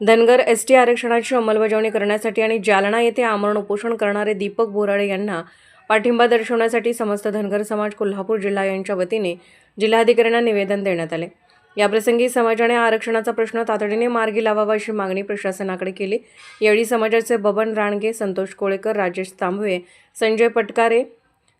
Dhangar S T आरक्षणाची अंमलबजावणी करण्यासाठी आणि जालना येथे आमरण उपोषण करणारे दीपक बोराडे यांना पाठिंबा दर्शवण्यासाठी समस्त धनगर समाज कोल्हापूर जिल्हा यांच्या वतीने जिल्हाधिकाऱ्यांना निवेदन देण्यात आले. याप्रसंगी समाजाने आरक्षणाचा प्रश्न तातडीने मार्गी लावावा अशी मागणी प्रशासनाकडे केली. यावेळी समाजाचे बबन राणगे संतोष कोळेकर राजेश तांबवे संजय पटकारे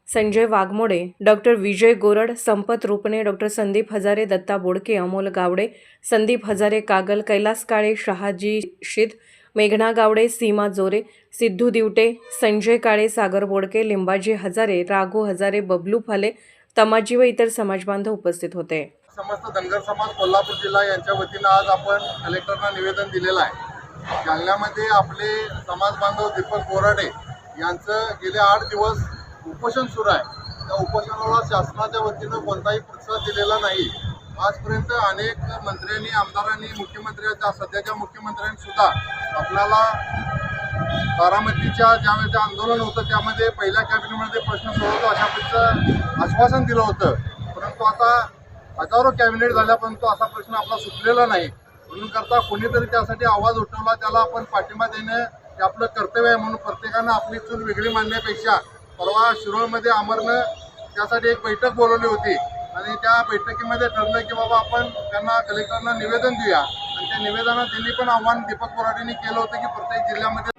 संजय वाघमोडे डॉक्टर विजय गोरड संपत रुपणे डॉक्टर संदीप हजारे दत्ता बोडके अमोल गावडे संदीप हजारे कागल कैलास काळे शहाजी शीद मेघना गावडे सीमा जोरे सिद्धू दिवटे संजय काळे सागर बोडके लिंबाजी हजारे राघू हजारे बबलू फाले तमाजी व इतर समाजबांधव उपस्थित होते. समस्त धनगर समाज कोल्हापूर जिल्हा यांच्या वतीनं आज आपण कलेक्टरना निवेदन दिलेलं आहे. जालन्यामध्ये आपले समाज बांधव दीपक बोराडे यांचं गेले आठ दिवस उपोषण सुरू आहे. त्या उपोषणाला शासनाच्या वतीनं कोणताही प्रतिसाद दिलेला नाही. आजपर्यंत अनेक मंत्र्यांनी आमदारांनी मुख्यमंत्र्यांच्या सध्याच्या मुख्यमंत्र्यांनी सुद्धा आपल्याला बारामतीच्या ज्यावेळेस आंदोलन होतं त्यामध्ये पहिल्या कॅबिनेटमध्ये प्रश्न सोडवतो अशा पद्धतीचं आश्वासन दिलं होतं. परंतु आता हजारो कॅबिनेट झाल्या परंतु असा प्रश्न आपला सुटलेला नाही. म्हणून करता कोणीतरी त्यासाठी आवाज उठवला त्याला आपण पाठिंबा देणं हे आपलं कर्तव्य आहे म्हणून प्रत्येकानं आपली चूल वेगळी मानण्यापेक्षा परवा शिरोळमध्ये अमरनं त्यासाठी एक बैठक बोलवली होती. आणि त्या बैठकीमध्ये ठरलं की बाबा आपण त्यांना कलेक्टरना निवेदन देऊया. आणि त्या निवेदनात त्यांनी पण आव्हान दीपक बोराडेंनी केलं होतं की प्रत्येक जिल्ह्यामध्ये